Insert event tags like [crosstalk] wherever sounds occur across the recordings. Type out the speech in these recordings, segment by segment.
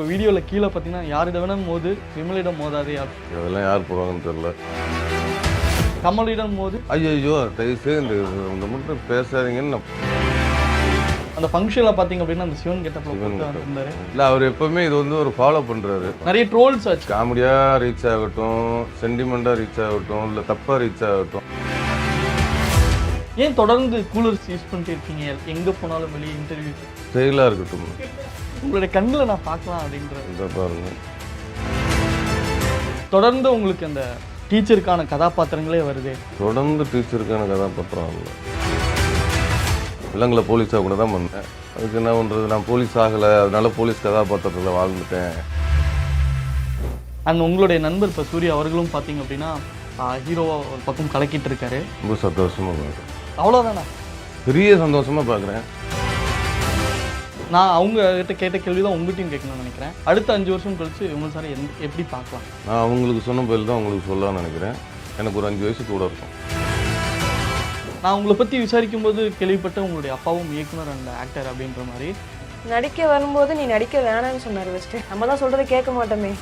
உங்கள் வீடியோவில் கீழே பார்த்தீங்கன்னா யாரிடம் மோது விமலிடம் மோதாதே அதெல்லாம் யார் போடுவாங்கன்னு தெரில கமலிடம் மோது. ஐயோ தயவுசெய்து இந்த மட்டும் பேசாதீங்கன்னு அந்த ஃபங்க்ஷனில் பார்த்தீங்க அப்படின்னா அந்த சிவன் கெட்டப்பில். வந்திருந்தாரு. இல்லை அவர் எப்பவுமே இது வந்து ஒரு ஃபாலோ பண்ணுறாரு நிறைய ட்ரோல்ஸ் ஆச்சு. காமெடியாக ரீச் ஆகட்டும் சென்டிமெண்ட்டாக ரீச் ஆகட்டும் இல்லை தப்பாக ரீச் ஆகட்டும். ஏன் தொடர்ந்து கூலர்ஸ் யூஸ் பண்ணிட்டு இருக்கீங்க? எங்கே போனாலும் வெளியே இன்டர்வியூ ஸ்டைலாக இருக்கட்டும். உங்களுடைய கண்ணில் நான் பார்க்கலாம் அப்படின்ற இதை பாருங்க. தொடர்ந்து உங்களுக்கு அந்த டீச்சருக்கான கதாபாத்திரங்களே வருது. தொடர்ந்து டீச்சருக்கான கதாபாத்திரம் இல்லை விலங்குல போலீஸாக கூட தான் பண்ணேன் அதுக்கு என்ன பண்ணுறது நான் போலீஸ் ஆகலை. அதனால போலீஸ் கதாபாத்திரத்தில் வாழ்ந்துட்டேன். அண்ட் உங்களுடைய நண்பர் இப்போ சூர்யா அவர்களும் பார்த்தீங்க அப்படின்னா ஹீரோவா ஒரு பக்கம் கலக்கிட்டு இருக்காரு. ரொம்ப சந்தோஷமாக பார்க்குறேன். அவ்வளோதானா பெரிய சந்தோஷமாக பார்க்குறேன். நான் அவங்க கிட்ட கேட்ட கேள்வி தான் உங்ககிட்டயும் கேட்கணும்னு நினைக்கிறேன். அடுத்த அஞ்சு வருஷம் கழிச்சு இவங்க சார் எப்படி பார்க்கலாம்? நான் அவங்களுக்கு சொன்ன பதில் தான் உங்களுக்கு சொல்லலாம்னு நினைக்கிறேன். எனக்கு ஒரு அஞ்சு வயசு கூட இருக்கும். நான் உங்களை பற்றி விசாரிக்கும் போது கேள்விப்பட்ட உங்களுடைய அப்பாவும் இயக்குனர் அண்ட் ஆக்டர் அப்படின்ற மாதிரி. நடிக்க வரும்போது நீ நடிக்க வேணாம்னு சொன்னார் ஃபஸ்ட்டு நம்ம தான் சொல்கிறத கேட்க மாட்டோமே.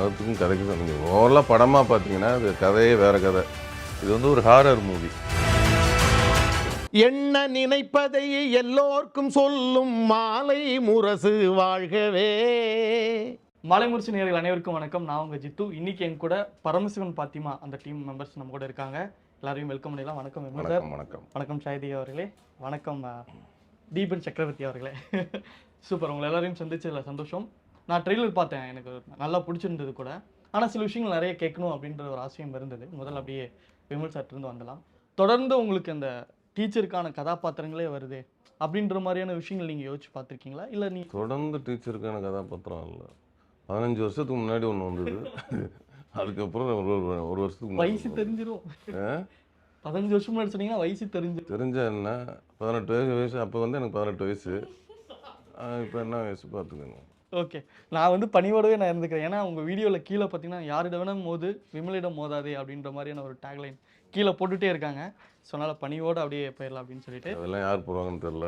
அதுக்கும் கதைக்கு தான் நீங்கள் ஓவரலாக படமாக பார்த்தீங்கன்னா அது கதையே வேற கதை. இது வந்து ஒரு ஹாரர் மூவி என்ன நினைப்பதை எல்லோர்க்கும் சொல்லும் மாலை முரசு வாழ்கவே. மாலைமுறிச்சி நேர்கள் அனைவருக்கும் வணக்கம். நான் உங்கள் ஜித்து. இன்னைக்கு என் கூட பரமசிவன் பாத்திமா அந்த டீம் மெம்பர்ஸ் நம்ம கூட இருக்காங்க. எல்லாரையும் வெல்கம் பண்ணிடலாம். வணக்கம் வணக்கம் வணக்கம். வணக்கம் ஷாயதி அவர்களே. வணக்கம் தீபன் சக்கரவர்த்தி அவர்களே. [laughs] சூப்பர் உங்களை எல்லாரையும் சந்திச்சதுல சந்தோஷம். நான் ட்ரெய்லர் பார்த்தேன். எனக்கு நல்லா பிடிச்சிருந்தது கூட. ஆனால் சில விஷயங்கள் நிறைய கேட்கணும் அப்படின்ற ஒரு ஆசையும் இருந்தது. முதல்ல அப்படியே விமல் சார்ட் இருந்து வந்துடலாம். தொடர்ந்து உங்களுக்கு அந்த டீச்சருக்கான கதாபாத்திரங்களே வருது அப்படின்ற மாதிரியான விஷயங்கள் நீங்கள் யோசிச்சு பார்த்துருக்கீங்களா? இல்லை நீ தொடர்ந்து டீச்சருக்கான கதாபாத்திரம் இல்லை. பதினஞ்சு வருஷத்துக்கு முன்னாடி ஒன்று வந்தது. அதுக்கப்புறம் ஒரு ஒரு- வருஷத்துக்கு வயசு ஆ? பதினஞ்சு வருஷம் முன்னாடி சொன்னீங்கன்னா வயசு தெரிஞ்சிரும். தெரிஞ்ச என்ன? பதினெட்டு வயசு வயசு அப்போ வந்து எனக்கு பதினெட்டு வயசு. இப்போ என்ன வயசு பார்த்துக்கோங்க. ஓகே. நான் வந்து பணியோடவே நான் இருந்துக்கிறேன். ஏன்னா உங்கள் வீடியோவில் கீழே பார்த்தீங்கன்னா யாரிடம் வேணும் மோது விமலிடம் மோதாதே அப்படின்ற மாதிரியான ஒரு டேக்லைன் கீழே போட்டுட்டே இருக்காங்க. ஸோ அதனால் பணியோடு அப்படியே போயிடலாம் அப்படின்னு சொல்லிட்டு. அதெல்லாம் யார் போடுவாங்கன்னு தெரில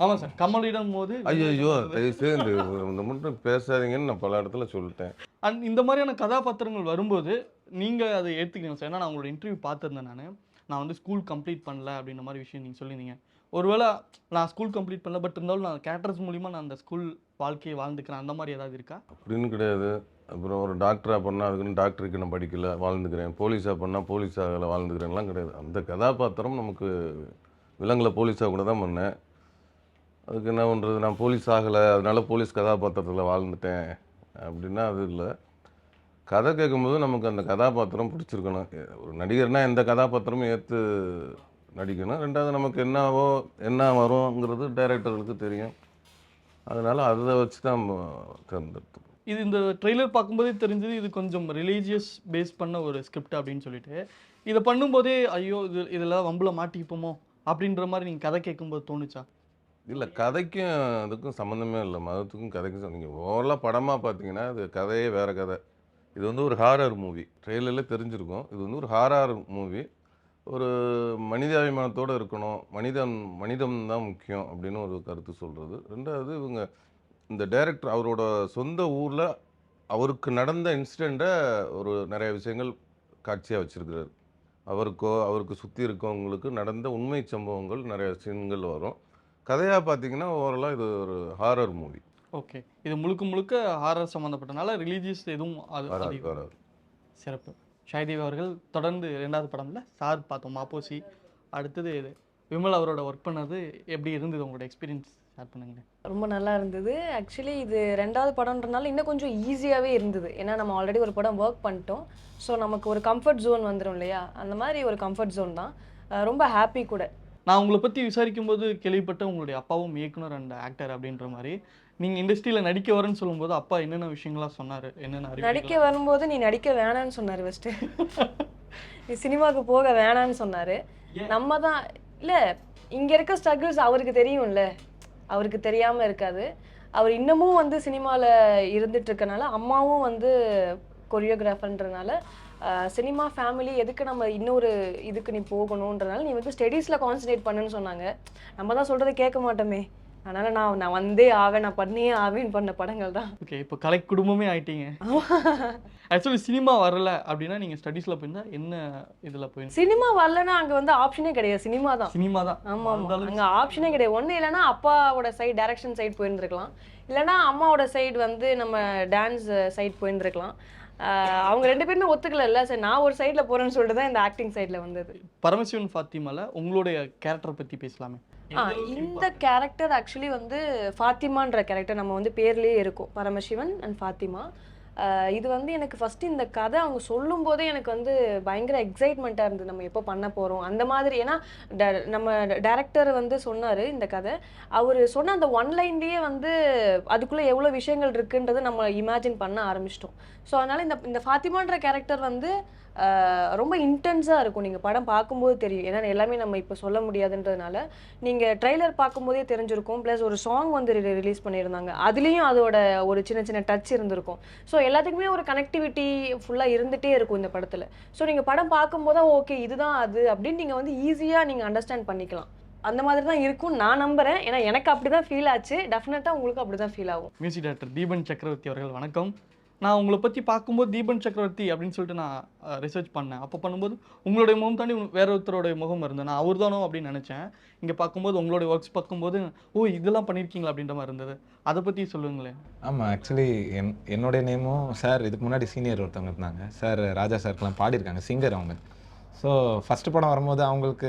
ஆமாம் சார் கமலிடம் மோது ஐயோ இந்த இந்த மட்டும் பேசாதீங்கன்னு நான் பல இடத்துல சொல்லிட்டேன். அண்ட் இந்த மாதிரியான கதாபாத்திரங்கள் வரும்போது நீங்கள் அதை எடுத்துக்கணும் சார்? ஏன்னா நான் உங்களோட இன்டர்வியூ பார்த்துருந்தேன் நான். நான் வந்து ஸ்கூல் கம்ப்ளீட் பண்ணல அப்படின்ற மாதிரி விஷயம் நீங்கள் சொல்லியிருந்தீங்க. ஒருவேளை நான் ஸ்கூல் கம்ப்ளீட் பண்ணல பட் இருந்தாலும் நான் கேரக்டர்ஸ் மூலிமா நான் அந்த ஸ்கூல் வாழ்க்கையை வாழ்ந்துக்கிறேன். அந்த மாதிரி ஏதாவது இருக்கா? அப்படின்னு கிடையாது. அப்புறம் ஒரு டாக்டராக பண்ணால் அதுக்குன்னு டாக்டருக்கு நான் படிக்கல வாழ்ந்துக்கிறேன். போலீஸாக பண்ணால் போலீஸ் ஆகலை வாழ்ந்துக்கிறேன்லாம் கிடையாது. அந்த கதாபாத்திரம் நமக்கு விலங்குல போலீஸாக கூட தான் பண்ணேன். அதுக்கு என்ன பண்ணுறது நான் போலீஸ் ஆகலை அதனால் போலீஸ் கதாபாத்திரத்தில் வாழ்ந்துட்டேன். அப்படின்னா அது இல்லை. கதை கேட்கும்போது நமக்கு அந்த கதாபாத்திரம் பிடிச்சிருக்கணும். ஒரு நடிகர்னால் எந்த கதாபாத்திரமும் ஏற்று நடிக்கணும். ரெண்டாவது நமக்கு என்னவோ என்ன வரும்ங்கிறது டைரக்டர்களுக்கு தெரியும். அதனால் அதை வச்சு தான் நம்ம தேர்ந்தெடுத்தோம். இது இந்த ட்ரெய்லர் பார்க்கும்போதே தெரிஞ்சது இது கொஞ்சம் ரிலீஜியஸ் பேஸ் பண்ண ஒரு ஸ்கிரிப்ட் அப்படின்னு சொல்லிட்டு. இதை பண்ணும்போதே ஐயோ இது இதெல்லாம் வம்புல மாட்டிப்போமோ அப்படின்ற மாதிரி நீங்கள் கதை கேட்கும்போது தோணுச்சா? இல்லை கதைக்கும் அதுக்கும் சம்மந்தமே இல்லை. மதத்துக்கும் கதைக்கும் நீங்கள் ஓரளவு படமாக பார்த்தீங்கன்னா அது கதையே வேறு கதை. இது வந்து ஒரு ஹாரர் மூவி ட்ரெயிலரில் தெரிஞ்சிருக்கும். இது வந்து ஒரு ஹாரர் மூவி ஒரு மனிதாபிமானத்தோடு இருக்கணும். மனிதன் மனிதம் தான் முக்கியம் அப்படின்னு ஒரு கருத்து சொல்கிறது. ரெண்டாவது இவங்க இந்த டைரக்டர் அவரோட சொந்த ஊரில் அவருக்கு நடந்த இன்சிடெண்ட்டை ஒரு நிறைய விஷயங்கள் காட்சியாக வச்சுருக்கிறார். அவருக்கோ அவருக்கு சுற்றி இருக்கவங்களுக்கு நடந்த உண்மை சம்பவங்கள் நிறைய சீன்கள் வரும். கதையாக பார்த்தீங்கன்னா ஓவரலாக இது ஒரு ஹாரர் மூவி ஓகே. இது முழுக்க முழுக்க ஹாரர் சம்மந்தப்பட்டனால ரிலீஜியஸ் எதுவும் அது வராது சிறப்பு. ஷாய்தேவி அவர்கள் தொடர்ந்து ரெண்டாவது படம்ல சார் பார்த்தோம் மாப்போசி. அடுத்தது இது. விமல் அவரோட ஒர்க் பண்ணது எப்படி இருந்தது உங்களோட எக்ஸ்பீரியன்ஸ் ஷேர் பண்ணுங்க ரொம்ப நல்லா இருந்தது. ஆக்சுவலி இது ரெண்டாவது படம்ன்றனால இன்னும் கொஞ்சம் ஈஸியாகவே இருந்தது. ஏன்னா நம்ம ஆல்ரெடி ஒரு படம் ஒர்க் பண்ணிட்டோம். ஸோ நமக்கு ஒரு கம்ஃபர்ட் ஜோன் வந்துடும் இல்லையா? அந்த மாதிரி ஒரு கம்ஃபர்ட் ஜோன் தான். ரொம்ப ஹாப்பி கூட. நான் உங்களை பற்றி விசாரிக்கும் போது கேள்விப்பட்ட உங்களுடைய அப்பாவும் இயக்குனர் அண்ட் ஆக்டர் அப்படின்ற மாதிரி நீங்கள் இண்டஸ்ட்ரியில் நடிக்க வரேன்னு சொல்லும்போது அப்பா என்னென்ன விஷயங்கள்லாம் சொன்னார்? என்னென்ன நடிக்க வரும்போது நீ நடிக்க வேணான்னு சொன்னார் ஃபஸ்ட்டு நீ சினிமாவுக்கு போக வேணான்னு சொன்னார்? நம்ம தான் இல்லை இங்கே இருக்க ஸ்ட்ரகிள்ஸ் அவருக்கு தெரியும்ல. அவருக்கு தெரியாமல் இருக்காது. அவர் இன்னமும் வந்து சினிமாவில் இருந்துட்டு இருக்கனால அம்மாவும் வந்து கொரியோகிராஃபர்ன்றனால சினிமா ஃபேமிலி எதுக்கு நம்ம இன்னொரு இதுக்கு நீ போகணுன்றனால நீ வந்து ஸ்டடீஸில் கான்சன்ட்ரேட் பண்ணுன்னு சொன்னாங்க. நம்ம தான் சொல்கிறத கேட்க மாட்டோமே. அதனால நான் நான் வந்தே ஆவேன். நான் பண்ணியே ஆவேன் பண்ண படங்கள் தான் ஓகே இப்போ கலை குடும்பமே ஆயிட்டீங்க. ஆக்சுவலி சினிமா வரல அப்படின்னா நீங்க ஸ்டடீஸ்ல போயிருந்தா என்ன இதுல போயிருந்தா சினிமா வரலன்னா அங்க வந்து ஆப்ஷனே கிடையாது. சினிமா தான். சினிமா தான். ஆமா ஆமா. அங்க ஆப்ஷனே கிடையாது. ஒண்ணு இல்லைன்னா அப்பாவோட சைடு டைரக்ஷன் சைடு போயிருந்திருக்கலாம். இல்லைன்னா அம்மாவோட சைடு வந்து நம்ம டான்ஸ் சைடு போயிருந்திருக்கலாம். அவங்க ரெண்டு பேருமே ஒத்துக்கல இல்ல சரி நான் ஒரு சைடுல போறேன்னு சொல்லிட்டு தான் இந்த ஆக்டிங் சைடுல வந்தது. பரமசிவன் ஃபாத்திமால உங்களுடைய கேரக்டர் பத்தி பேசலாமே. இந்த கேரக்டர் ஆக்சுவலி வந்து ஃபாத்திமான்ற கேரக்டர் நம்ம வந்து பேர்லயே இருக்கும். பரமசிவன் அண்ட் ஃபாத்திமா. இது வந்து எனக்கு ஃபர்ஸ்ட் இந்த கதை அவங்க சொல்லும் போதே எனக்கு வந்து பயங்கர எக்ஸைட்மெண்ட்டாக இருந்தது. நம்ம எப்போ பண்ண போகிறோம் அந்த மாதிரி. ஏன்னா நம்ம டேரக்டர் வந்து சொன்னார் இந்த கதை. அவர் சொன்ன அந்த ஒன் லைன்லேயே வந்து அதுக்குள்ளே எவ்வளோ விஷயங்கள் இருக்குன்றதை நம்ம இமேஜின் பண்ண ஆரம்பிச்சிட்டோம். ஸோ அதனால் இந்த இந்த ஃபாத்திமான்ற கேரக்டர் வந்து ரொம்ப இன்டென்ஸாக இருக்கும். நீங்கள் படம் பார்க்கும்போது தெரியும். ஏன்னா எல்லாமே நம்ம இப்போ சொல்ல முடியாதுன்றதுனால நீங்கள் ட்ரைலர் பார்க்கும்போதே தெரிஞ்சிருக்கும். ப்ளஸ் ஒரு சாங் வந்து ரிலீஸ் பண்ணியிருந்தாங்க. அதுலேயும் அதோட ஒரு சின்ன சின்ன டச் இருந்திருக்கும். ஸோ எல்லாத்துக்குமே ஒரு கனெக்டிவிட்டி ஃபுல்லாக இருந்துகிட்டே இருக்கும் இந்த படத்தில். ஸோ நீங்கள் படம் பார்க்கும்போது ஓகே இதுதான் அது அப்படின்னு நீங்கள் வந்து ஈஸியாக நீங்கள் அண்டர்ஸ்டாண்ட் பண்ணிக்கலாம். அந்த மாதிரி தான் இருக்கும். நான் நம்புறேன். ஏன்னா எனக்கு அப்படி தான் ஃபீல் ஆச்சு டெஃபினட்டாக உங்களுக்கு அப்படி தான் ஃபீல் ஆகும். மியூசிக் டைரக்டர் தீபன் சக்கரவர்த்தி அவர்கள் வணக்கம். நான் உங்களை பற்றி பார்க்கும்போது தீபன் சக்கரவர்த்தி அப்படின்னு சொல்லிட்டு நான் ரிசர்ச் பண்ணேன். அப்போ பண்ணும்போது உங்களுடைய முகம் தாண்டி வேற ஒருத்தருடைய முகம் இருந்தது. நான் அவர் தானோ அப்படின்னு நினச்சேன். இங்கே பார்க்கும்போது உங்களுடைய ஒர்க்ஸ் பார்க்கும்போது ஓ இதெல்லாம் பண்ணியிருக்கீங்களா அப்படின்ற மாதிரி இருந்தது. அதை பற்றி சொல்லுங்களேன். ஆமாம் ஆக்சுவலி என் என்னுடைய நேமும் சார் இதுக்கு முன்னாடி சீனியர் ஒருத்தவங்க இருந்தாங்க. சார் ராஜா சார்க்கெலாம் பாடியிருக்காங்க. சிங்கர் அவங்க. ஸோ ஃபஸ்ட்டு படம் வரும்போது அவங்களுக்கு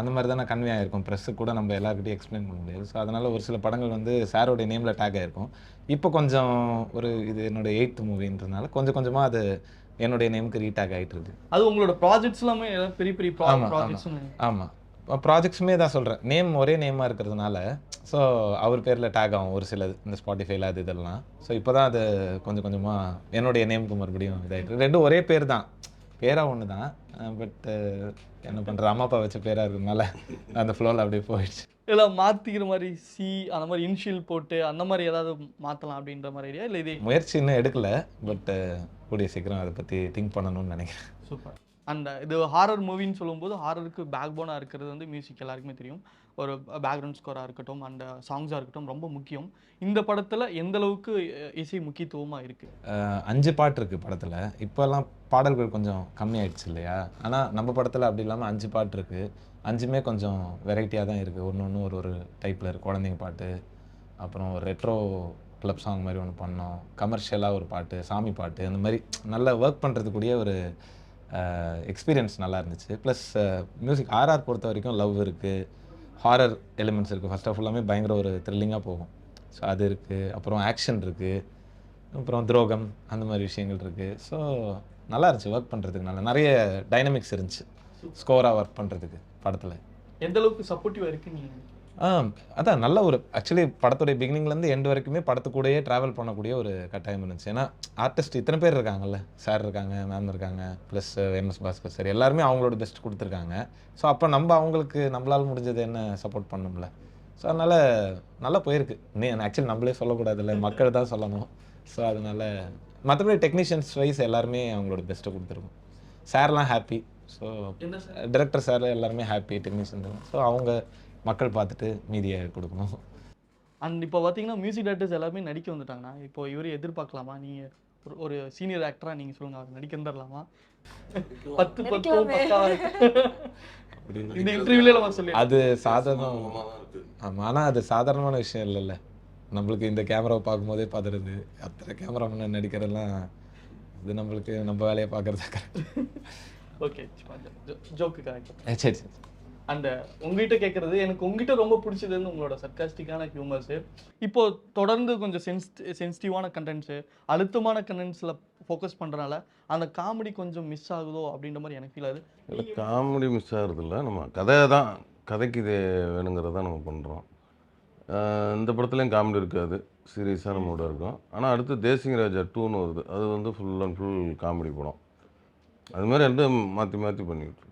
அந்த மாதிரி தானே கன்வே ஆகிருக்கும் ப்ரெஸ்ஸுக்கு கூட நம்ம எல்லாருக்கிட்டையும் எக்ஸ்பிளைன் பண்ண முடியாது. ஸோ அதனால் ஒரு சில படங்கள் வந்து சாரோடைய நேமில் டேக் ஆகிருக்கும் இப்போ கொஞ்சம் ஒரு இது என்னோட எயித்து மூவின்றதுனால கொஞ்சம் கொஞ்சமாக அது என்னுடைய நேமுக்கு ரீடேக் ஆகிட்டு இருக்கு அது உங்களோட ப்ராஜெக்ட்ஸ் எல்லாமே பெரிய பெரிய. ப்ராஜெக்ட்ஸ் ஆமாம் ப்ராஜெக்ட்ஸுமே தான் சொல்கிறேன் நேம் ஒரே நேமாக இருக்கிறதுனால ஸோ அவர் பேரில் டேக் ஆகும் ஒரு சிலது இந்த ஸ்பாட்டிஃபைல அது இதெல்லாம். ஸோ இப்போ தான் அது கொஞ்சம் கொஞ்சமாக என்னுடைய நேமுக்கு மறுபடியும் இதாகிட்டு ரெண்டும் ஒரே பேர் தான். பேராக ஒன்று தான் பட் என்ன பண்ணுற அம்மா அப்பா வச்ச பேராக இருக்கிறதுனால அந்த ஃப்ளோவில் அப்படியே போயிடுச்சு. இல்லை மாற்றிக்கிற மாதிரி சி அந்த மாதிரி இனிஷியல் போட்டு அந்த மாதிரி ஏதாவது மாற்றலாம் அப்படின்ற மாதிரி ஐடியா இல்லை இதே முயற்சி இன்னும் எடுக்கல பட் கூடிய சீக்கிரம் அதை பற்றி திங்க் பண்ணணும்னு நினைக்கிறேன். சூப்பர் அந்த இது ஹாரர் மூவின்னு சொல்லும்போது ஹாரருக்கு பேக் போனாக இருக்கிறது வந்து மியூசிக் எல்லாருக்குமே தெரியும். ஒரு பேக்ரவுண்ட் ஸ்கோராக இருக்கட்டும் அந்த சாங்ஸாக இருக்கட்டும் ரொம்ப முக்கியம். இந்த படத்தில் எந்த அளவுக்கு இசை முக்கியத்துவமாக இருக்குது அஞ்சு பாட்டு இருக்குது படத்தில். இப்போல்லாம் பாடல்கள் கொஞ்சம் கம்மியாயிடுச்சு இல்லையா? ஆனால் நம்ம படத்தில் அப்படி இல்லாமல் அஞ்சு பாட்டு இருக்குது அஞ்சுமே கொஞ்சம் வெரைட்டியாக தான் இருக்குது ஒன்று ஒன்று ஒரு ஒரு டைப்பில் இருக்குது குழந்தைங்க பாட்டு அப்புறம் ஒரு ரெட்ரோ கிளப் சாங் மாதிரி ஒன்று பண்ணோம். கமர்ஷியலாக ஒரு பாட்டு சாமி பாட்டு அந்த மாதிரி நல்லா ஒர்க் பண்ணுறதுக்குரிய ஒரு எக்ஸ்பீரியன்ஸ் நல்லா இருந்துச்சு. ப்ளஸ் மியூசிக் ஆர்ஆர் பொறுத்த வரைக்கும் லவ் இருக்குது ஹாரர் எலிமெண்ட்ஸ் இருக்குது ஃபர்ஸ்ட் ஆஃப் எல்லாமே பயங்கர ஒரு த்ரில்லிங்காக போகும். ஸோ அது இருக்குது அப்புறம் ஆக்ஷன் இருக்குது அப்புறம் துரோகம் அந்த மாதிரி விஷயங்கள் இருக்குது ஸோ நல்லா இருந்துச்சு ஒர்க் பண்ணுறதுக்கு நல்லா. நிறைய டைனமிக்ஸ் இருந்துச்சு. ஸ்கோராக ஒர்க் பண்ணுறதுக்கு படத்தில். எந்த அளவுக்கு சப்போர்ட்டிவாக இருக்குன்னு அதான் நல்ல ஒரு ஆக்சுவலி படத்துடைய பிகினிங்லேருந்து எண்ட் வரைக்குமே படத்துக்கூடயே ட்ராவல் பண்ணக்கூடிய ஒரு கட்டாயம் இருந்துச்சு. ஏன்னா ஆர்டிஸ்ட் இத்தனை பேர் இருக்காங்கல்ல. சார் இருக்காங்க மேம் இருக்காங்க ப்ளஸ் எம்எஸ் பாஸ்கர் சார் எல்லாருமே அவங்களோட பெஸ்ட் கொடுத்துருக்காங்க. ஸோ அப்போ நம்ம அவங்களுக்கு நம்மளால் முடிஞ்சது என்ன சப்போர்ட் பண்ணணும்ல? ஸோ அதனால் நல்லா போயிருக்கு. நீ ஆக்சுவலி நம்மளே சொல்லக்கூடாதுல்ல. மக்கள் தான் சொல்லணும். ஸோ அதனால மற்றபடி டெக்னீஷியன்ஸ் வைஸ் எல்லாருமே அவங்களோட பெஸ்ட்டை கொடுத்துருக்கோம். சார்லாம் ஹாப்பி ஸோ டிரெக்டர் சார் எல்லாருமே ஹாப்பி டெக்னீஷியன் ஸோ அவங்க மக்கள் பார்த்துட்டு மீதியை கொடுக்கணும். அண்ட் இப்போ பார்த்தீங்கன்னா மியூசிக் டேரக்டர்ஸ் எல்லாருமே நடிக்க வந்துட்டாங்கன்னா இப்போ இவரை எதிர்பார்க்கலாமா? நீங்கள் ஒரு ஒரு சீனியர் ஆக்டராக நீங்கள் சொல்லுங்கள் அவர் நடிக்க வந்துடலாமா? பத்து பத்து இந்த இன்டர்வியூல நம்ம சொல்லி அது சாதாரணம் ஆமாம் ஆனால் அது சாதாரணமான விஷயம் இல்லைல்ல. நம்மளுக்கு இந்த கேமராவை பார்க்கும்போதே பதறுது. அத்தனை கேமரா முன்னே நடிக்கிறதெல்லாம் இது நம்மளுக்கு நம்ம வேலையை பார்க்குறது கரெக்ட் ஓகே ஜோக்கு கரெக்ட் சரி சரி. அந்த உங்ககிட்ட கேட்குறது எனக்கு உங்ககிட்ட ரொம்ப பிடிச்சது வந்து உங்களோட சர்க்காஸ்டிக்கான ஹியூமர்ஸு இப்போது தொடர்ந்து கொஞ்சம் சென்ஸ் சென்சிட்டிவான கண்டென்ட்ஸு அழுத்தமான கண்டென்ட்ஸில் ஃபோக்கஸ் பண்ணுறனால அந்த காமெடி கொஞ்சம் மிஸ் ஆகுதோ அப்படின்ற மாதிரி எனக்கு ஃபீல் ஆகுது. இல்லை காமெடி மிஸ் ஆகிறதில்ல. நம்ம கதை தான் கதைக்கு இது வேணுங்கிறத நம்ம பண்ணுறோம் இந்த படத்துலேயும் காமெடி இருக்காது. சீரியஸான மூடாக இருக்கும். ஆனால் அடுத்து தேசிங்க ராஜா டூன்னு வருது. அது வந்து ஃபுல் அண்ட் ஃபுல் காமெடி படம். அது மாதிரி வந்து மாற்றி மாற்றி பண்ணிக்கிட்டு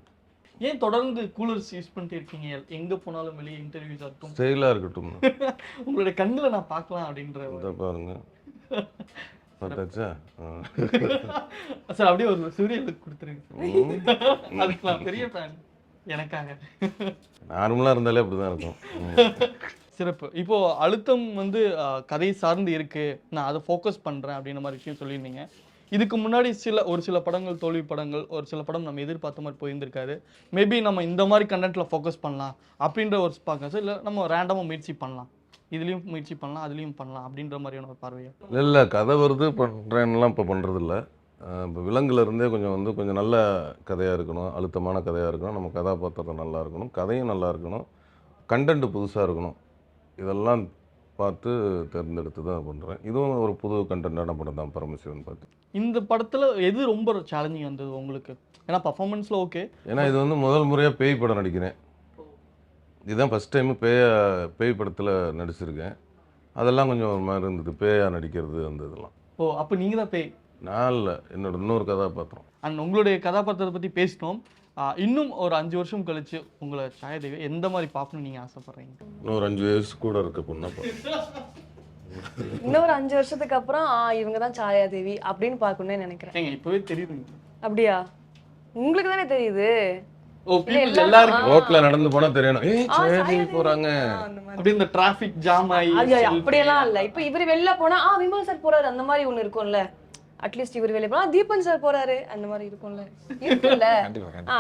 ஏன் தொடர்ந்து கூலர்ஸ் யூஸ் பண்ணிட்டு இருக்கீங்க? எங்கே போனாலும் வெளியே இன்டர்வியூஸ் ஆகட்டும் ஸ்டைலாக இருக்கட்டும். [laughs] உங்களுடைய கண்ணில் நான் பார்க்கலாம் அப்படின்ற பாருங்க. [laughs] சார் அப்படியே ஒரு சூரிய லுக் கொடுத்துருங்க [laughs] அதுக்கு நான் பெரிய ஃபேன் எனக்காக. நார்மலாக இருந்தாலே அப்படி தான் இருக்கும். சிறப்பு. இப்போ அழுத்தம் வந்து கதை சார்ந்து இருக்கு. நான் அதை ஃபோக்கஸ் பண்றேன் அப்படின்ற மாதிரி விஷயம் சொல்லியிருந்தீங்க. இதுக்கு முன்னாடி சில ஒரு சில படங்கள் தோல்வி படங்கள் ஒரு சில படம் நம்ம எதிர்பார்த்த மாதிரி போயிருந்திருக்காரு மேபி நம்ம இந்த மாதிரி கண்டென்ட்ல ஃபோக்கஸ் பண்ணலாம் அப்படின்ற ஒரு பார்க்க இல்லை நம்ம ரேண்டமாக முயற்சி பண்ணலாம். இதுலேயும் முயற்சி பண்ணலாம் அதுலேயும் பண்ணலாம் அப்படின்ற மாதிரியான ஒரு பார்வையா? இல்லை கதை வருது பண்ணுறேன்லாம் இப்போ பண்ணுறதில்ல இப்போ விலங்குல இருந்தே கொஞ்சம் வந்து கொஞ்சம் நல்ல கதையாக இருக்கணும் அழுத்தமான கதையாக இருக்கணும். நம்ம கதாபாத்திரம் நல்லா இருக்கணும் கதையும் நல்லா இருக்கணும் கண்டென்ட் புதுசாக இருக்கணும். இதெல்லாம் பார்த்து தேர்ந்தெடுத்து தான் பண்ணுறேன் இதுவும் ஒரு புது கண்டென்ட்டான படம் தான் பரமசிவன் பார்த்து. இந்த படத்துல எது ரொம்ப சேலஞ்சிங் வந்தது உங்களுக்கு? ஏன்னா பர்ஃபார்மன்ஸ்ல ஓகே ஏன்னா இது வந்து முதல் முறையாக பேய் படம் நடிக்கிறேன். இதுதான் ஃபஸ்ட் டைம் பேய பேய் படத்தில் நடிச்சிருக்கேன். அதெல்லாம் கொஞ்சம் ஒரு மாதிரி இருந்தது பேயா நடிக்கிறது அந்த இதெல்லாம். ஓ அப்போ நீங்க தான் பேய்? நான் இல்லை என்னோட இன்னொரு கதாபாத்திரம். அண்ட் உங்களுடைய கதாபாத்திரத்தை பத்தி பேசினோம் இன்னும் ஒரு அஞ்சு வருஷம் கழிச்சு உங்களை சாயதேவி எந்த மாதிரி பார்க்கணும்னு நீங்க ஆசைப்படுறீங்க? இன்னொரு அஞ்சு வயசு கூட இருக்க பொண்ணா. இன்னொரு அஞ்சு வருஷத்துக்கு அப்புறம் இவங்க தான் சாயாதேவி அப்படின்னு பார்க்கணும்னு நினைக்கிறேன். இப்பவே தெரியுது அப்படியா? உங்களுக்கு தானே தெரியுது? ஓ இல்ல, people எல்லாரும் எல்லாருக்கும். ரோட்ல நடந்து போனா தெரியணும். ஏய். போறாங்க. இந்த டிராஃபிக் ஜாம் ஆகி. அப்படியெல்லாம் இல்ல. இப்ப இவர் வெளில போனா ஆ விமல் சார் போறாரு அந்த மாதிரி ஒண்ணு இருக்கும்ல. அட்லீஸ்ட் இவர் வெளிய போனா தீபன் சார் போறாரு. அந்த மாதிரி இருக்கும்ல. இருக்குல்ல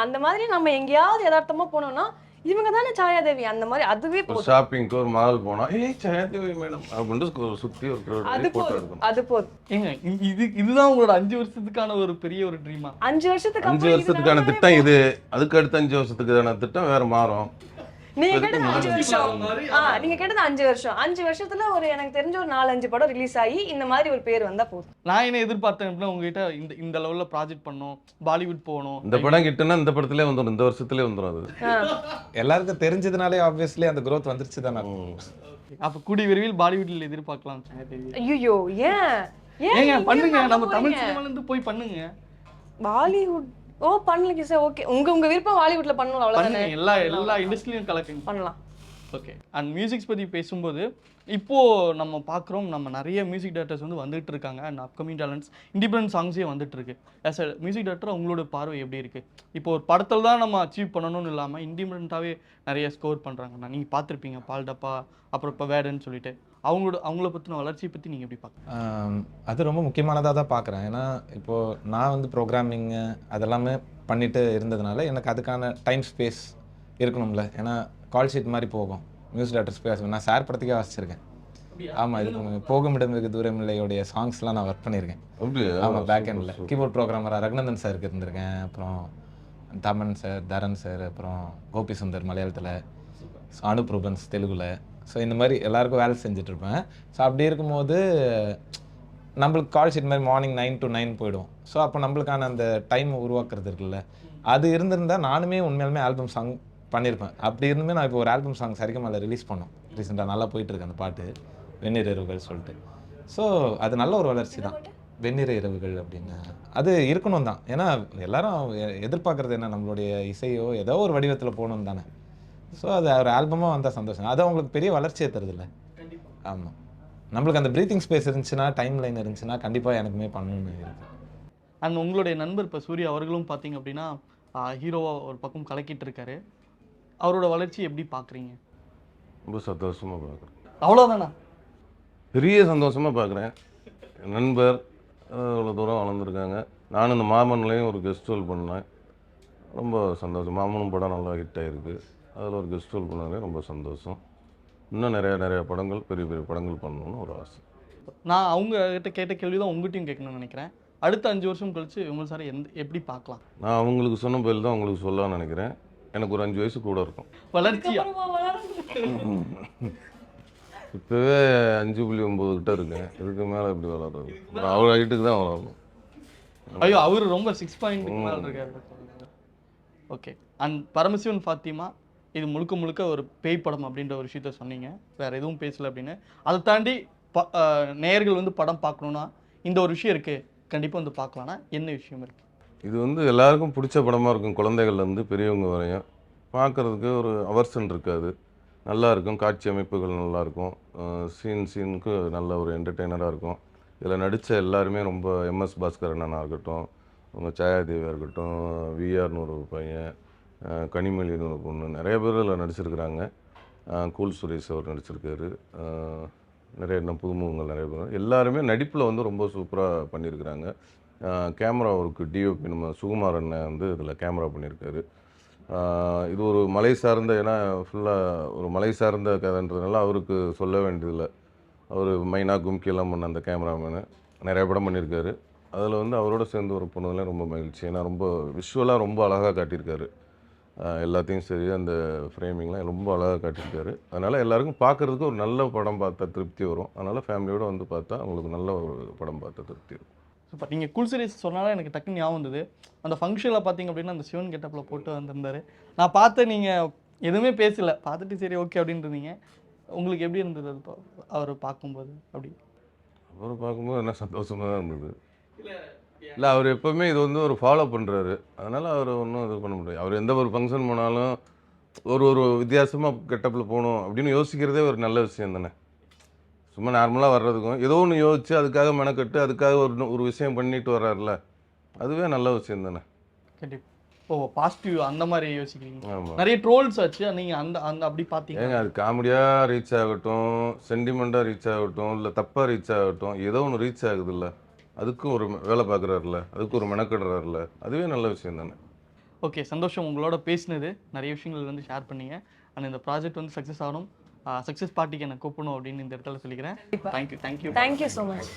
அந்த மாதிரி நம்ம எங்கேயாவது யதார்த்தமா போனோம்னா இவங்க தானே சாயாதேவி. அந்த மாதிரி அதுவே ஷாப்பிங்க்கு ஒரு மால் போனா ஏய் சேதி மேடம் அப்படின்ட்டு ஒரு சுத்தி ஒரு அது போதும். எடுக்கணும். அது போதும். இது இதுதான் உங்களோட அஞ்சு வருஷத்துக்கான ஒரு பெரிய ஒரு ட்ரீமா அஞ்சு வருஷத்துக்கு அஞ்சு வருஷத்துக்கான திட்டம் இது. அதுக்கு அடுத்த அஞ்சு வருஷத்துக்கான திட்டம் வேற மாறும். நீங்க கேட்டது அஞ்சு. வருஷம். ஆ நீங்க கேட்டது அஞ்சு வருஷம். அஞ்சு வருஷத்துல ஒரு எனக்கு தெரிஞ்ச ஒரு நாலஞ்சு படம் ரிலீஸ் ஆகி இந்த மாதிரி ஒரு பேர் வந்தா போதும். நான் என்ன எதிர்பார்த்தேன் அப்படின்னா உங்ககிட்ட இந்த இந்த லெவல்ல ப்ராஜெக்ட் பண்ணணும் பாலிவுட் போகணும் இந்த படம் கிட்டனா இந்த படத்திலே வந்துடும் இந்த வருஷத்திலே வந்துடும் அது. எல்லாருக்கும் தெரிஞ்சதுனாலே ஆப்வியஸ்லி அந்த growth வந்துருச்சு தானே. அப்ப கூடிய விரைவில் பாலிவுட்ல எதிர்பார்க்கலாம். ஐயோ ஏன்? ஏன் ஏங்க பண்ணுங்க. பண்ண நம்ம தமிழ்? சினிமால இருந்து போய் பண்ணுங்க. பாலிவுட் ஓ பண்ணலங்க சார். ஓகே. உங்க உங்க விருப்பம் பாலிவுட்ல பண்ணணும் அவ்வளவுதானே? எல்லா எல்லா இண்டஸ்ட்ரியிலும் கலக்குங்க. பண்ணலாம். ஓகே அண்ட் மியூசிக்ஸ் பற்றி பேசும்போது இப்போது நம்ம பார்க்குறோம் நம்ம நிறைய மியூசிக் டேரக்டர்ஸ் வந்து வந்துட்டு இருக்காங்க. அண்ட் அப்கமிங் டேலண்ட்ஸ் இண்டிபெண்ட் சாங்ஸே வந்துட்டு இருக்கு. ஆஸ் அ மியூசிக் டேரக்டர் உங்களோட பார்வை எப்படி இருக்குது இப்போ ஒரு படத்தில் தான் நம்ம அச்சீவ் பண்ணணும்னு இல்லாமல் இண்டிபெண்ட்டாகவே நிறைய ஸ்கோர் பண்ணுறாங்கண்ணா நீங்கள் பார்த்துருப்பீங்க பால் டப்பா அப்புறம் இப்போ வேடன்னு சொல்லிட்டு. அவங்களோட அவங்கள பற்றின வளர்ச்சியை பற்றி நீங்கள் எப்படி பார்க்குறீங்க அது ரொம்ப முக்கியமானதாக தான் பார்க்குறேன் ஏன்னா இப்போது நான் வந்து ப்ரோக்ராமிங்கு அதெல்லாமே பண்ணிட்டு இருந்ததுனால எனக்கு அதுக்கான டைம் ஸ்பேஸ் இருக்கணும்ல. ஏன்னா கால் ஷீட் மாதிரி போகும். நியூஸ் லெட்டர்ஸ் பேச நான் சார் படத்துக்கே வாசிச்சிருக்கேன். ஆமாம் இது போகும் இடம் வெகு தூரம் இல்லையோடைய சாங்ஸ்லாம் நான் ஒர்க் பண்ணியிருக்கேன். ஆமாம் பேக் super. கீபோர்ட் ப்ரோக்ராமராக ரகுநந்தன் சாருக்கு இருந்திருக்கேன். அப்புறம் தமன் சார் தரன் சார் அப்புறம் கோபி சுந்தர் மலையாளத்தில் ஸோ அனுப் ரூபன்ஸ் தெலுங்குல. ஸோ இந்த மாதிரி எல்லாருக்கும் வேலை செஞ்சுட்டு இருப்பேன் ஸோ அப்படி இருக்கும்போது நம்மளுக்கு கால் ஷீட் மாதிரி மார்னிங் நைன் டு நைன் போயிடும். ஸோ அப்போ நம்மளுக்கான அந்த டைம் உருவாக்குறது இருக்குல்ல. அது இருந்திருந்தா நானுமே உண்மையாலுமே ஆல்பம் சாங் பண்ணியிருப்பேன் அப்படி இருந்துமே நான் இப்போ ஒரு ஆல்பம் சாங் சரிகமால ரிலீஸ் பண்ணோம். ரீசெண்டாக நல்லா போயிட்டு இருக்கு அந்த பாட்டு. வெந்நீர் இரவுகள் சொல்லிட்டு. ஸோ அது நல்ல ஒரு வளர்ச்சி தான். வெந்நீர் இரவுகள் அப்படின்னு. அது இருக்கணும் தான். ஏன்னா எல்லாரும் எ- எதிர்பார்க்கறது என்ன? நம்மளுடைய இசையோ ஏதோ ஒரு வடிவத்தில் போகணும் தானே. ஸோ அது ஒரு ஆல்பமாக வந்தால் சந்தோஷம். அது அவங்களுக்கு பெரிய வளர்ச்சியை தருதுல்ல ஆமாம் நம்மளுக்கு அந்த ப்ரீத்திங் ஸ்பேஸ் இருந்துச்சுன்னா டைம் லைன் இருந்துச்சுன்னா கண்டிப்பாக எனக்குமே பண்ணணும்னு இருக்கு. அண்ட் உங்களுடைய நண்பர் இப்போ சூர்யா அவர்களும் பார்த்தீங்க அப்படின்னா ஹீரோவாக ஒரு பக்கம் கலக்கிட்டு இருக்காரு. அவரோட வளர்ச்சி எப்படி பார்க்குறீங்க? ரொம்ப சந்தோஷமா பார்க்குறேன். அவ்வளோதானா பெரிய சந்தோஷமா பார்க்குறேன். நண்பர் இவ்வளோ தூரம் வளர்ந்துருக்காங்க. நானும் இந்த மாமன்லையும் ஒரு கெஸ்ட் ரோல் பண்ணேன். ரொம்ப சந்தோஷம். மாமனும் படம் நல்லா ஹிட் ஆயிருக்கு. அதில் ஒரு கெஸ்ட் ரோல் பண்ணதுலே ரொம்ப சந்தோஷம். இன்னும் நிறைய நிறைய படங்கள் பெரிய பெரிய படங்கள் பண்ணணும்னு ஒரு ஆசை. நான் அவங்க கிட்ட கேட்ட கேள்வி தான் உங்ககிட்டயும் கேட்கணும்னு நினைக்கிறேன். அடுத்த அஞ்சு வருஷம் கழிச்சு விமல் சார் எந்த எப்படி பார்க்கலாம்? நான் அவங்களுக்கு சொன்ன பதில் தான் உங்களுக்கு சொல்லலாம்னு நினைக்கிறேன். எனக்கு ஒரு அஞ்சு வயசு கூட இருக்கும். வளர்ச்சியா? இப்போவே அஞ்சு புள்ளி ஒம்பது கிட்ட இருக்கேன். இதுக்கு மேலே எப்படி வளர்றது? அவ்வளோ ஹைட்டுக்கு தான் வளரணும். ஐயோ அவர் ரொம்ப சிக்ஸ் பாயிண்ட் மேல இருக்காரு. ஓகே. அண்ட் பரமசிவன் ஃபாத்திமா இது முழுக்க முழுக்க ஒரு பேய் படம் அப்படின்ற ஒரு விஷயத்த சொன்னீங்க. வேற எதுவும் பேசல அப்படின்னு. அதை தாண்டி ப அஹ், நேயர்கள் வந்து படம் பார்க்கணுன்னா இந்த ஒரு விஷயம் இருக்கு. கண்டிப்பா வந்து பார்க்கலாம்னா என்ன விஷயம் இருக்கு? இது வந்து எல்லாருக்கும் பிடிச்ச படமாக இருக்கும். குழந்தைகள்லேருந்து பெரியவங்க வரையும். பார்க்குறதுக்கு ஒரு அவர்சன் இருக்காது. நல்லா இருக்கும். காட்சி அமைப்புகள் நல்லா இருக்கும். சீன் சீனுக்கு நல்ல ஒரு என்டர்டெய்னராக இருக்கும். இதில் நடித்த எல்லாருமே ரொம்ப எம்எஸ் பாஸ்கர் அண்ணனாக இருக்கட்டும் அவங்க சாயாதேவியாக இருக்கட்டும் விஆர்னு ஒரு பையன் கனிமொழின்னு ஒரு பொண்ணு நிறைய பேர் இதில் நடிச்சிருக்கிறாங்க. கூல் சுரேஷ் அவர் நடிச்சிருக்காரு. நிறைய இன்னும் புதுமுகங்கள் நிறைய பேர் எல்லாருமே நடிப்பில் வந்து ரொம்ப சூப்பராக பண்ணியிருக்கிறாங்க கேமரா ஒர்க்கு டிஓபி நம்ம சுகுமார் அண்ணன் வந்து இதில் கேமரா பண்ணியிருக்காரு. இது ஒரு மலை சார்ந்த ஏன்னா ஃபுல்லாக ஒரு மலை சார்ந்த கதைன்றதுனால அவருக்கு சொல்ல வேண்டியதில்லை. அவர் மைனா கும்கியெல்லாம் பண்ண அந்த கேமராமேனு நிறைய படம் பண்ணியிருக்காரு. அதில் வந்து அவரோட சேர்ந்து ஒரு பொண்ணுலாம் ரொம்ப மகிழ்ச்சி. ஏன்னா ரொம்ப விஷுவலாக ரொம்ப அழகாக காட்டியிருக்காரு. எல்லாத்தையும் சரி அந்த ஃப்ரேமிங்லாம் ரொம்ப அழகாக காட்டியிருக்காரு. அதனால் எல்லாருக்கும் பார்க்குறதுக்கு ஒரு நல்ல படம் பார்த்தா திருப்தி வரும். அதனால் ஃபேமிலியோடு வந்து பார்த்தா அவங்களுக்கு நல்ல ஒரு படம் பார்த்தா திருப்தி வரும். சூப்பர் நீங்கள் குல் சீரிஸ் சொன்னாலே எனக்கு டக்குன்னு ஞாபகம் வந்தது. அந்த ஃபங்க்ஷனில் பார்த்தீங்க அப்படின்னா அந்த சிவன் கெட்டப்பில் போட்டு வந்திருந்தாரு. நான் பார்த்து நீங்கள் எதுவுமே பேசல. பார்த்துட்டு சரி ஓகே அப்படின்னு இருந்தீங்க உங்களுக்கு எப்படி இருந்தது அது பா- அவர் பார்க்கும்போது அப்படி? அவரை பார்க்கும்போது என்ன சந்தோஷமாக தான் இருந்தது. இல்லை அவர் எப்போவுமே இது வந்து ஒரு ஃபாலோ பண்ணுறாரு அதனால் அவர் ஒன்றும் இது பண்ண முடியாது. அவர் எந்த ஒரு ஃபங்க்ஷன் போனாலும் ஒரு ஒரு வித்தியாசமாக கெட்டப்பில் போகணும் அப்படின்னு யோசிக்கிறதே ஒரு நல்ல விஷயம் தானே. சும்மா நார்மலாக வர்றதுக்கும். ஏதோ ஒன்று யோசிச்சு அதுக்காக மெனக்கட்டு அதுக்காக ஒரு ஒரு விஷயம் பண்ணிட்டு வர்றாருல. அதுவே நல்ல விஷயம் தானே கண்டிப்பாக ஓ பாசிட்டிவ் அந்த மாதிரி யோசிக்கிறீங்க. ஆமாம் நிறைய ட்ரோல்ஸ் ஆச்சு. நீங்கள் அந்த அந்த அப்படி பார்த்தீங்க அது காமெடியாக ரீச் ஆகட்டும் சென்டிமெண்ட்டாக ரீச் ஆகட்டும் இல்லை தப்பாக ரீச் ஆகட்டும் ஏதோ ஒன்று ரீச் ஆகுதுல்ல. அதுக்கும் ஒரு வேலை பார்க்குறாருல அதுக்கு ஒரு மெனக்கிடுறாருல. அதுவே நல்ல விஷயம் தானே ஓகே சந்தோஷம் உங்களோட பேசினது. நிறைய விஷயங்கள் வந்து ஷேர் பண்ணீங்க. அண்ட் இந்த ப்ராஜெக்ட் வந்து சக்ஸஸ் ஆகணும். சக்ஸஸ் பார்ட்டிக்கு என்னை கூப்பிடணும் அப்படின்னு இந்த இடத்துல சொல்லிக்கிறேன். Thank you thank you thank you so much